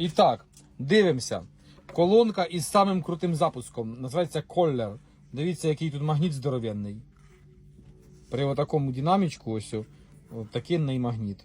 І так, дивимося. Колонка із самим крутим запуском. Називається Коллер. Дивіться, який тут магніт здоровенний. При такому динамічку ось такий магніт.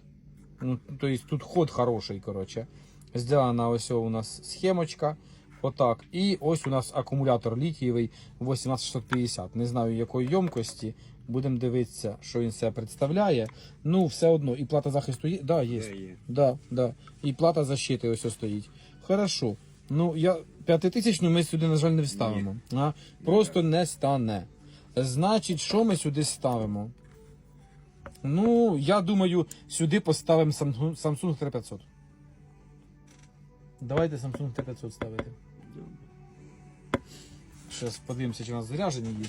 Ну, Тобто тут ход хороший, коротше. Сделана ось у нас схемочка. Отак. І ось у нас акумулятор літієвий 18650. Не знаю якої ємкості. Будемо дивитися, що він себе представляє. Ну, все одно, і плата захисту є. Да, є. Є, є. Да, да. І плата защити ось ось стоїть. Хорошо. Ну, я п'ятитисячну ми сюди, на жаль, не вставимо. А? Просто не стане. Значить, що ми сюди ставимо? Ну, я думаю, сюди поставимо Samsung 3500. Давайте Samsung 3500 ставити. Зараз подивимося, чи у нас заряджені є.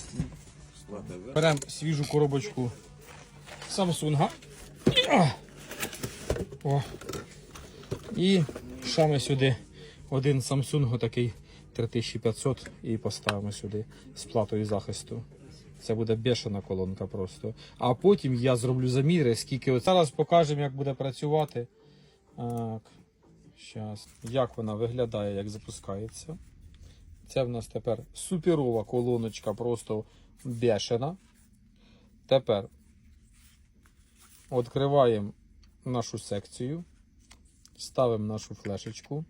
Беремо свіжу коробочку Samsung. О. І шами сюди один Samsung такий 3500 і поставимо сюди з платою захисту. Це буде бешена колонка просто. А потім я зроблю заміри, скільки. Зараз покажемо, як буде працювати. Так. Щас. Як вона виглядає, як запускається. Це в нас тепер суперова колоночка, просто бешена. Тепер відкриваємо нашу секцію, ставимо нашу флешечку.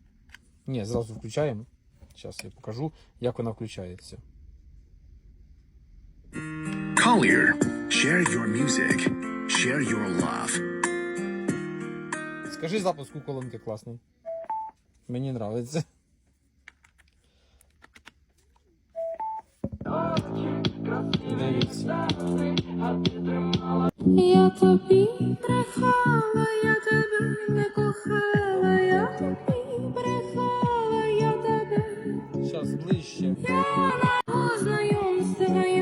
Ні, зразу включаємо. Зараз я покажу, як вона включається. Collier. Share your music. Share your love. Скажи запуск у колонки класний. Мені подобається. Дивіться. Я тобі брехала, я тебе не кохала, я тобі брехала, я тебе Зараз ближче. з тебе і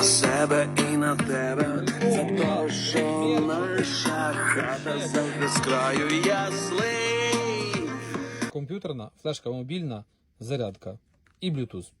на себе і на тебе. За те, що наша хата за краю. Я злий. комп'ютерна, флешка мобільна, зарядка і Bluetooth.